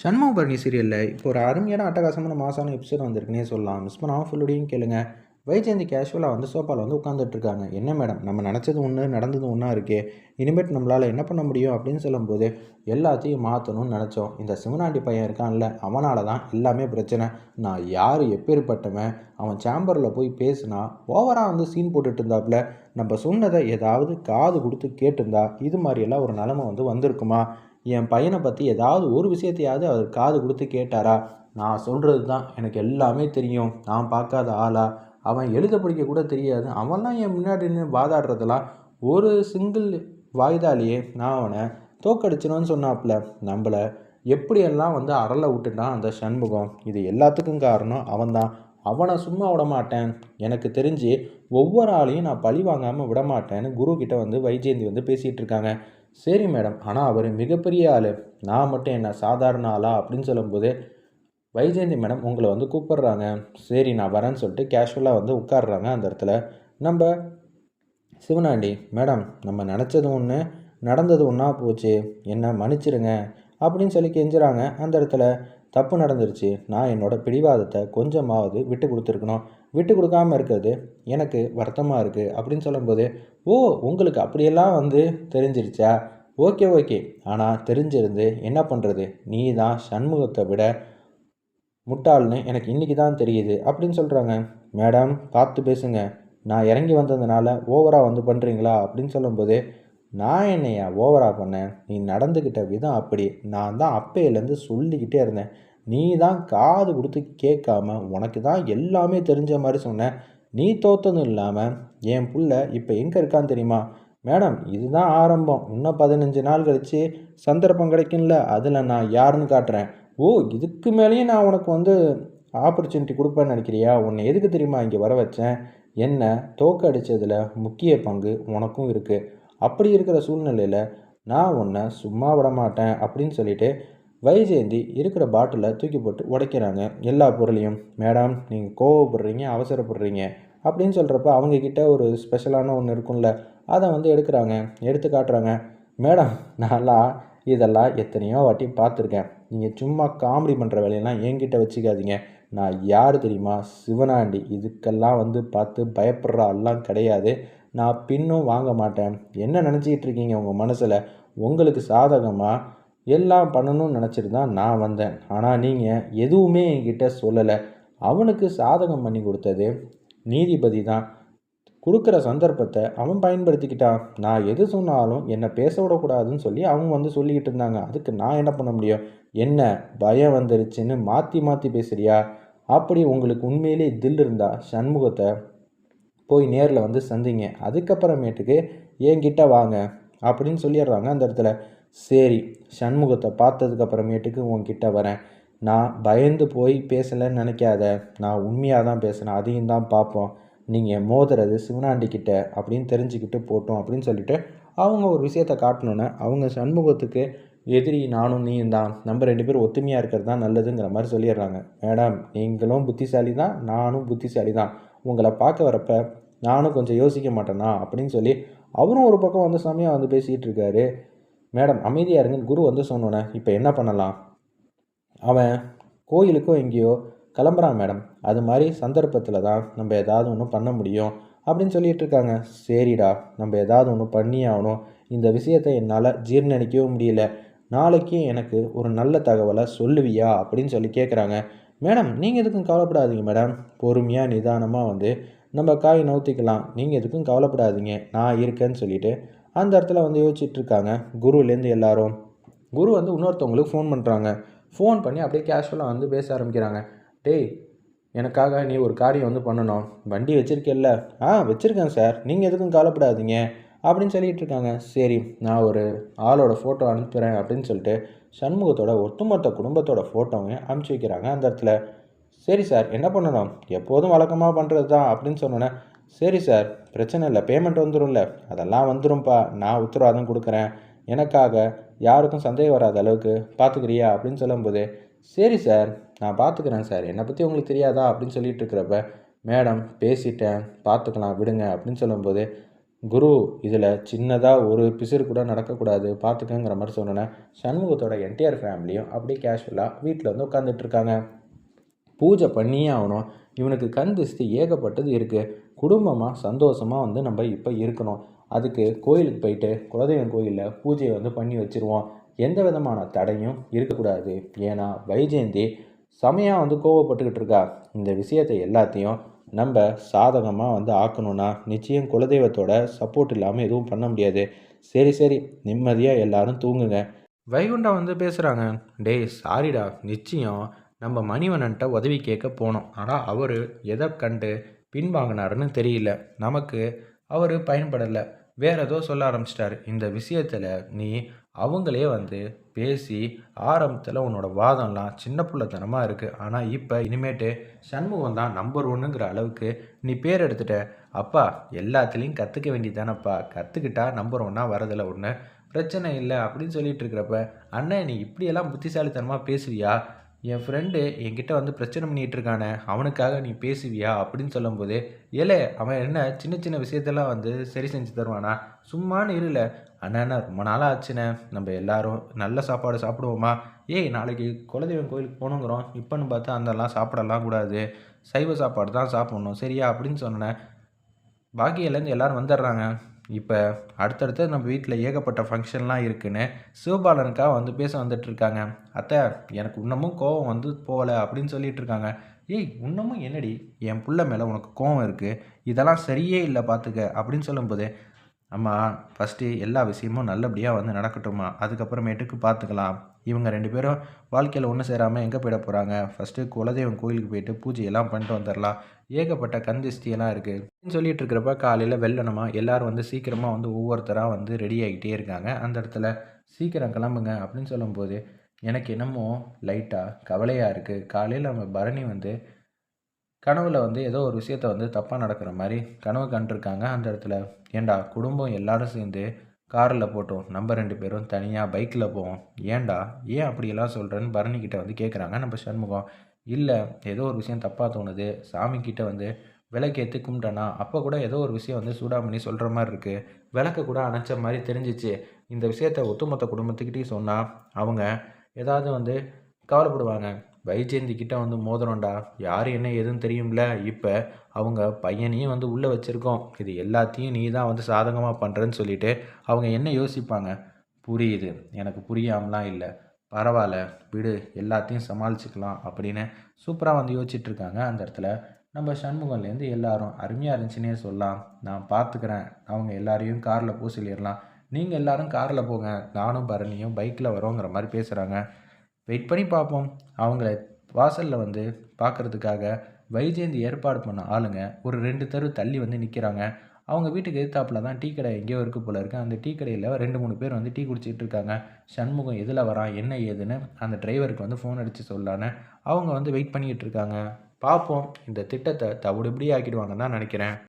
சண்முகபரணி சீரியலில் இப்போ ஒரு அருமையான அட்டகாசமான மாசான எபிசோட் வந்திருக்குன்னே சொல்லலாம். மிஸ் பண்ணாமல் ஃபுல்லுடையும் கேளுங்க. வைஜெயந்தி கேஷுவலாக வந்து சோஃபாவில் வந்து உட்காந்துட்ருக்காங்க என்ன மேடம் நம்ம நினச்சது ஒன்று நடந்தது ஒன்றா இருக்கே. இனிமேட் நம்மளால் என்ன பண்ண முடியும் அப்படின்னு சொல்லும்போது எல்லாத்தையும் மாற்றணும்னு நினச்சோம். இந்த சிவனாண்டி பையன் இருக்கான்ல அவனால தான் எல்லாமே பிரச்சனை. நான் யார் எப்பேற்பட்டவன் அவன் சேம்பரில் போய் பேசினா ஓவராக வந்து சீன் போட்டுட்டு இருந்தாப்புல நம்ம சொன்னதை ஏதாவது காது கொடுத்து கேட்டிருந்தா இது மாதிரியெல்லாம் ஒரு நிலமை வந்து வந்திருக்குமா? என் பையனை பற்றி ஏதாவது ஒரு விஷயத்தையாவது அவர் காது கொடுத்து கேட்டாரா? நான் சொல்கிறது தான் எனக்கு எல்லாமே தெரியும். நான் பார்க்காத ஆளா? அவன் எழுத படிக்க கூட தெரியாது. அவன்லாம் என் முன்னாடி நின்று வாதாடுறதெல்லாம் ஒரு சிங்கிள் வாய்தாலேயே. நான் அவனை தோக்கடிச்சினோன்னு சொன்னாப்புல. நம்மளை எப்படியெல்லாம் வந்து அரளை விட்டுட்டான் அந்த சண்முகம்? இது எல்லாத்துக்கும் காரணம் அவன்தான். அவனை சும்மா விட மாட்டேன் எனக்கு தெரிஞ்சு ஒவ்வொரு ஆளையும் நான் பழி வாங்காமல் விட மாட்டேன்னு குரு கிட்ட வந்து வைஜெயந்தி வந்து பேசிகிட்டு இருக்காங்க. சரி மேடம் ஆனால் அவர் மிகப்பெரிய ஆள். நான் மட்டும் என்ன சாதாரண ஆளா? அப்படின்னு சொல்லும்போது வைஜெயந்தி மேடம் உங்களை வந்து கூப்பிடுறாங்க. சரி நான் வரேன்னு சொல்லிட்டு கேஷுவலாக வந்து உட்காடுறாங்க அந்த இடத்துல. நம்ம சிவனாண்டி மேடம் நம்ம நினச்சது ஒன்று நடந்தது ஒன்றா போச்சு. என்ன மன்னிச்சிருங்க அப்படின்னு சொல்லி கெஞ்சுறாங்க அந்த இடத்துல. தப்பு நடந்துருச்சு. நான் என்னோடய பிடிவாதத்தை கொஞ்சமாவது விட்டு கொடுத்துருக்கணும். விட்டு கொடுக்காமல் இருக்கிறது. எனக்கு வருத்தமாக இருக்குது அப்படின்னு சொல்லும்போது ஓ உங்களுக்கு அப்படியெல்லாம் வந்து தெரிஞ்சிருச்சா? Okay okay. ஆனால் தெரிஞ்சிருந்து என்ன பண்ணுறது நீ தான் சண்முகத்தை விட முட்டாள்னு எனக்கு இன்றைக்கி தான் தெரியுது. அப்படின்னு சொல்கிறாங்க மேடம் பார்த்து பேசுங்க. நான் இறங்கி வந்ததுனால ஓவராக வந்து பண்ணுறீங்களா அப்படின்னு சொல்லும்போது நான் என்னையா ஓவராக பண்ணேன்? நீ நடந்துக்கிட்ட விதம் அப்படி. நான் தான் அப்பையிலேருந்து சொல்லிக்கிட்டே இருந்தேன். நீ தான் காது கொடுத்து கேட்காம உனக்கு தான் எல்லாமே தெரிஞ்ச மாதிரி சொன்னேன் நீ தோத்ததும் இல்லாமல் என் புள்ள இப்போ எங்கே இருக்கான்னு தெரியுமா? மேடம் இதுதான் ஆரம்பம். இன்னும் பதினஞ்சு நாள் கழித்து சந்தர்ப்பம் கிடைக்கும்ல அதில் நான் யாருன்னு காட்டுறேன். ஓ இதுக்கு மேலேயும் நான் உனக்கு வந்து ஆப்பர்ச்சுனிட்டி கொடுப்பேன்னு நினைக்கிறியா? உன்னை எதுக்கு தெரியுமா இங்கே வர வச்சேன்? என்ன தோக்கடிச்சதில் முக்கிய பங்கு உனக்கும் இருக்குது அப்படி இருக்கிற சூழ்நிலையில் நான் உன்னை சும்மா விட மாட்டேன் அப்படின்னு சொல்லிட்டு வைஜெயந்தி இருக்கிற பாட்டிலை தூக்கி போட்டு உடைக்கிறாங்க. எல்லா பொருளையும் மேடம் நீங்கள் கோவப்படுறீங்க அவசரப்படுறீங்க அப்படின்னு சொல்கிறப்ப அவங்கக்கிட்ட ஒரு ஸ்பெஷலான ஒன்று இருக்கும்ல அதை வந்து எடுக்கிறாங்க எடுத்து காட்டுறாங்க. மேடம் நான்லாம் இதெல்லாம் எத்தனையோ வாட்டி பார்த்துருக்கேன். நீங்கள் சும்மா காமெடி பண்ணுற வேலையெல்லாம் என்கிட்ட வச்சுக்காதீங்க. நான் யார் தெரியுமா? சிவனாண்டி. இதுக்கெல்லாம் வந்து பார்த்து பயப்படுற ஆள்லாம் கிடையாது. நான் பின்னும் வாங்க மாட்டேன். என்ன நினச்சிக்கிட்டு இருக்கீங்க உங்கள் மனசில்? உங்களுக்கு சாதகமாக எல்லாம் பண்ணணும்னு நினச்சிட்டு தான் நான் வந்தேன். ஆனால் நீங்கள் எதுவுமே என்கிட்ட சொல்லலை. அவனுக்கு சாதகம் பண்ணி கொடுத்தது நீதிபதி தான். கொடுக்குற சந்தர்ப்பத்தை அவன் பயன்படுத்திக்கிட்டான் நான் எது சொன்னாலும் என்னை பேச விடக்கூடாதுன்னு சொல்லி அவங்க வந்து சொல்லிக்கிட்டு இருந்தாங்க. அதுக்கு நான் என்ன பண்ண முடியும்? என்ன பயம் வந்துருச்சுன்னு மாற்றி மாற்றி பேசுறியா? அப்படி உங்களுக்கு உண்மையிலே தில் இருந்தால் சண்முகத்தை போய் நேரில் வந்து சந்திங்க. அதுக்கப்புறமேட்டுக்கு என்கிட்ட வாங்க. அப்படின்னு சொல்லிடுறாங்க அந்த இடத்துல. சரி சண்முகத்தை பார்த்ததுக்கு அப்புறமேட்டுக்கு உன்கிட்ட வரேன். நான் பயந்து போய் பேசலைன்னு நினைக்காத. நான் உண்மையாக தான் பேசுகிறேன் அதையும் தான் பார்ப்போம். நீங்கள் மோதுறது சிவனாண்டிக்கிட்ட அப்படின்னு தெரிஞ்சுக்கிட்டு போட்டோம் அப்படின்னு சொல்லிட்டு அவங்க ஒரு விஷயத்த காட்டணுன்னு அவங்க சண்முகத்துக்கு எதிரி நானும் நீயும் தான். நம்ம ரெண்டு பேரும் ஒத்துமையாக இருக்கிறது தான் நல்லதுங்கிற மாதிரி சொல்லிடுறாங்க. மேடம் நீங்களும் புத்திசாலி தான் நானும் புத்திசாலி தான் உங்களை பார்க்க வரப்ப நானும் கொஞ்சம் யோசிக்க மாட்டேனா அப்படின்னு சொல்லி அவரும் ஒரு பக்கம் வந்து சமயம் வந்து பேசிகிட்டு இருக்காரு. மேடம் அமைதியாக இருங்க குரு வந்து சொன்னோன்னே இப்போ என்ன பண்ணலாம்? அவன் கோயிலுக்கோ எங்கேயோ கிளம்புறான் மேடம். அது மாதிரி சந்தர்ப்பத்தில் தான் நம்ம ஏதாவது ஒன்று பண்ண முடியும் அப்படின்னு சொல்லிட்டு இருக்காங்க. சரிடா நம்ம ஏதாவது ஒன்று பண்ணி ஆகணும். இந்த விஷயத்தை என்னால் ஜீர்ணிக்கவும் முடியல. நாளைக்கு எனக்கு ஒரு நல்ல தகவலை சொல்லுவியா? அப்படின்னு சொல்லி கேட்குறாங்க மேடம் நீங்கள் எதுக்கும் கவலைப்படாதீங்க மேடம். பொறுமையாக நிதானமாக வந்து நம்ம காய் நவுத்திக்கலாம். நீங்கள் எதுக்கும் கவலைப்படாதீங்க. நான் இருக்கேன்னு சொல்லிட்டு அந்த இடத்துல வந்து யோசிச்சுட்டு இருக்காங்க குருலேருந்து எல்லாரும். குரு வந்து இன்னொருத்தவங்களுக்கு ஃபோன் பண்ணுறாங்க ஃபோன் பண்ணி அப்படியே கேஷுவலாக வந்து பேச ஆரம்பிக்கிறாங்க. டேய் எனக்காக நீ ஒரு காரியம் வந்து பண்ணணும். வண்டி வச்சுருக்கேல்ல. ஆ வச்சுருக்கேன் சார். நீங்கள் எதுக்கும் கவலைப்படாதீங்க. அப்படின்னு சொல்லிட்டு இருக்காங்க சரி நான் ஒரு ஆளோட ஃபோட்டோ அனுப்புகிறேன் அப்படின்னு சொல்லிட்டு சண்முகத்தோட ஒட்டுமொத்த குடும்பத்தோட ஃபோட்டோவையும் அனுப்பிச்சி வைக்கிறாங்க அந்த இடத்துல. சரி சார் என்ன பண்ணணும்? எப்போதும் வழக்கமாக பண்ணுறது தான் அப்படின்னு சொன்னோன்னே சரி சார் பிரச்சனை இல்லை. பேமெண்ட் வந்துடும்ல அதெல்லாம் வந்துடும்ப்பா நான் உத்தரவாதம் கொடுக்குறேன். எனக்காக யாருக்கும் சந்தேகம் வராத அளவுக்கு பார்த்துக்கிறியா அப்படின்னு சொல்லும்போது சரி சார் நான் பார்த்துக்கிறேன் சார். என்னை பற்றி உங்களுக்கு தெரியாதா அப்படின்னு சொல்லிட்டு இருக்கிறப்ப மேடம் பேசிட்டேன். பார்த்துக்கலாம். விடுங்க. அப்படின்னு சொல்லும்போது குரு இதில் சின்னதாக ஒரு பிசிறு கூட நடக்கக்கூடாது. பார்த்துக்கங்கிற மாதிரி சொன்னோன்னே சண்முகத்தோட என்டிஆர் ஃபேமிலியும் அப்படியே கேஷுவலாக வீட்டில் வந்து உட்காந்துட்ருக்காங்க பூஜை பண்ணியே ஆகணும். இவனுக்கு கண் திருஷ்டி ஏகப்பட்டது இருக்குது குடும்பமாக சந்தோஷமாக வந்து நம்ம இப்போ இருக்கணும். அதுக்கு கோயிலுக்கு போயிட்டு குலதெய்வம் கோயிலில் பூஜையை வந்து பண்ணி வச்சுருவோம். எந்த விதமான தடையும் இருக்கக்கூடாது. ஏன்னா வைஜெயந்தி செமையாக வந்து கோவப்பட்டுக்கிட்டு இருக்கா. இந்த விஷயத்தை எல்லாத்தையும் நம்ம சாதகமாக வந்து ஆக்கணும்னா நிச்சயம் குலதெய்வத்தோட சப்போர்ட் இல்லாமல் எதுவும் பண்ண முடியாது. சரி சரி நிம்மதியாக எல்லாரும் தூங்குங்க. வைகுண்டா வந்து பேசுகிறாங்க டேய் சாரிடா. நிச்சயம் நம்ம மணிவண்ணன்ட்ட உதவி கேட்க போனோம். ஆனால் அவர் எதை கண்டு பின்வாங்கினாருன்னு தெரியல. நமக்கு அவர் பயன்படலை. வேற ஏதோ சொல்ல ஆரம்பிச்சிட்டாரு. இந்த விஷயத்தில் நீ அவங்களே வந்து பேசி ஆரம்பத்தில் உன்னோட வாதம்லாம் சின்ன பிள்ளைத்தனமாக இருக்குது ஆனால் இப்போ இனிமேட்டு சண்முகம் தான் நம்பர் ஒன்றுங்கிற அளவுக்கு நீ பேர் எடுத்துட்ட. அப்பா எல்லாத்துலேயும் கற்றுக்க வேண்டியதானப்பா. கற்றுக்கிட்டா நம்பர் ஒன்றா வரதில்ல ஒன்று பிரச்சனை இல்லை அப்படின்னு சொல்லிட்டு இருக்கிறப்ப அண்ணன் நீ இப்படியெல்லாம் புத்திசாலித்தனமாக பேசுவியா என் ஃப்ரெண்டு என்கிட்ட வந்து பிரச்சனை பண்ணிகிட்டு இருக்கானே அவனுக்காக நீ பேசுவியா? அப்படின்னு சொல்லும்போது ஏலே அவன் என்ன சின்ன சின்ன விஷயத்தெல்லாம் வந்து சரி செஞ்சு தருவானா? சும்மானு இருல. அண்ணா ரொம்ப நாளாக ஆச்சுண்ணே. நம்ம எல்லாரும் நல்ல சாப்பாடு சாப்பிடுவோமா? ஏய் நாளைக்கு குலதெய்வம் கோயிலுக்கு போகணுங்கிறோம். இப்போன்னு பார்த்தா அந்தெல்லாம் சாப்பிடலாம் கூடாது. சைவ சாப்பாடு தான் சாப்பிட்ணும். சரியா? அப்படின்னு சொன்னேன். பாக்கியிலேருந்து எல்லோரும் வந்துடுறாங்க. இப்போ அடுத்தடுத்து நம்ம வீட்டில் ஏகப்பட்ட ஃபங்க்ஷன்லாம் இருக்குன்னு சிவபாலனுக்காக வந்து பேச வந்துட்டுருக்காங்க அத்தை எனக்கு இன்னமும் கோவம் வந்து போகலை அப்படின்னு சொல்லிட்டு இருக்காங்க ஏய் இன்னமும் என்னடி? என் பிள்ளை மேலே உனக்கு கோவம் இருக்குது இதெல்லாம் சரியே இல்லை பார்த்துக்க அப்படின்னு சொல்லும்போது அம்மா ஃபஸ்ட்டு எல்லா விஷயமும் நல்லபடியாக வந்து நடக்கட்டுமா அதுக்கப்புறமேட்டுக்கு பார்த்துக்கலாம் இவங்க ரெண்டு பேரும் வாழ்க்கையில் ஒன்று சேராமல் எங்கே போயிட போகிறாங்க ஃபஸ்ட்டு குலதெய்வம் கோயிலுக்கு போயிட்டு பூஜையெல்லாம் பண்ணிட்டு வந்துடலாம். ஏகப்பட்ட கந்திஷ்டியெல்லாம் இருக்குது சொல்லிட்டு இருக்கிறப்ப காலையில் வெள்ளனமாக எல்லோரும் வந்து சீக்கிரமாக வந்து ஒவ்வொருத்தராக வந்து ரெடி ஆகிட்டே இருக்காங்க. அந்த இடத்துல சீக்கிரம் கிளம்புங்க அப்படின்னு சொல்லும்போது எனக்கு என்னமோ லைட்டாக கவலையாக இருக்குது காலையில் நம்ம பரணி வந்து கனவில் வந்து ஏதோ ஒரு விஷயத்த வந்து தப்பாக நடக்கிற மாதிரி கனவு கண்டிருக்காங்க அந்த இடத்துல. ஏண்டா குடும்பம் எல்லாரும் சேர்ந்து காரில் போட்டோம். நம்ம ரெண்டு பேரும் தனியாக பைக்கில் போவோம். ஏண்டா ஏன் அப்படியெல்லாம் சொல்கிறேன்னு பரணிக்கிட்ட வந்து கேட்குறாங்க நம்ம சண்முகம். இல்லை ஏதோ ஒரு விஷயம் தப்பாக தோணுது. சாமிக்கிட்ட வந்து விளக்கேற்று கும்பிட்டேன்னா அப்போ கூட ஏதோ ஒரு விஷயம் வந்து சூடாமணி சொல்கிற மாதிரி இருக்குது விளக்க கூட அணைச்ச மாதிரி தெரிஞ்சிச்சு. இந்த விஷயத்த ஒட்டுமொத்த குடும்பத்துக்கிட்டேயும் சொன்னால் அவங்க ஏதாவது வந்து கவலைப்படுவாங்க. வைஜெயந்தி கிட்ட வந்து மோதுறோம்டா. யார் என்ன எதுன்னு தெரியும்ல? இப்போ அவங்க பையனையும் வந்து உள்ளே வச்சுருக்கோம். இது எல்லாத்தையும் நீ தான் வந்து சாதகமாக பண்ணுறேன்னு சொல்லிட்டு அவங்க என்ன யோசிப்பாங்க? புரியுது. எனக்கு புரியாமலாம் இல்லை. பரவாயில்ல. விடு. எல்லாத்தையும் சமாளிச்சுக்கலாம் அப்படின்னு சூப்பராக வந்து யோசிச்சுட்ருக்காங்க அந்த இடத்துல. நம்ம சண்முகம்லேருந்து எல்லாரும் அருமையாக இருந்துச்சுன்னே சொல்லலாம். நான் பார்த்துக்கிறேன் அவங்க எல்லாரையும் காரில் பூ சொல்லிடலாம். நீங்கள் எல்லாரும் காரில் போங்க. நானும் பரணியும் பைக்கில் வரோங்கிற மாதிரி பேசுகிறாங்க வெயிட் பண்ணி பார்ப்போம். அவங்கள வாசலில் வந்து பார்க்குறதுக்காக வைஜெயந்தி ஏற்பாடு பண்ண ஆளுங்க ஒரு ரெண்டு தெரு தள்ளி வந்து நிற்கிறாங்க அவங்க வீட்டுக்கு எதிர்த்தாப்பில் தான் டீ கடை எங்கேயோ இருக்குது போல இருக்குது அந்த டீ கடையில் ரெண்டு மூணு பேர் வந்து டீ குடிச்சிட்டு இருக்காங்க. சண்முகம் எதில் வரான் என்ன ஏதுன்னு அந்த டிரைவருக்கு வந்து ஃபோன் அடித்து சொல்லான்னு அவங்க வந்து வெயிட் பண்ணிக்கிட்டு இருக்காங்க. பார்ப்போம். இந்த திட்டத்தை தவிடுபடி ஆக்கிடுவாங்கன்னு தான் நினைக்கிறேன்.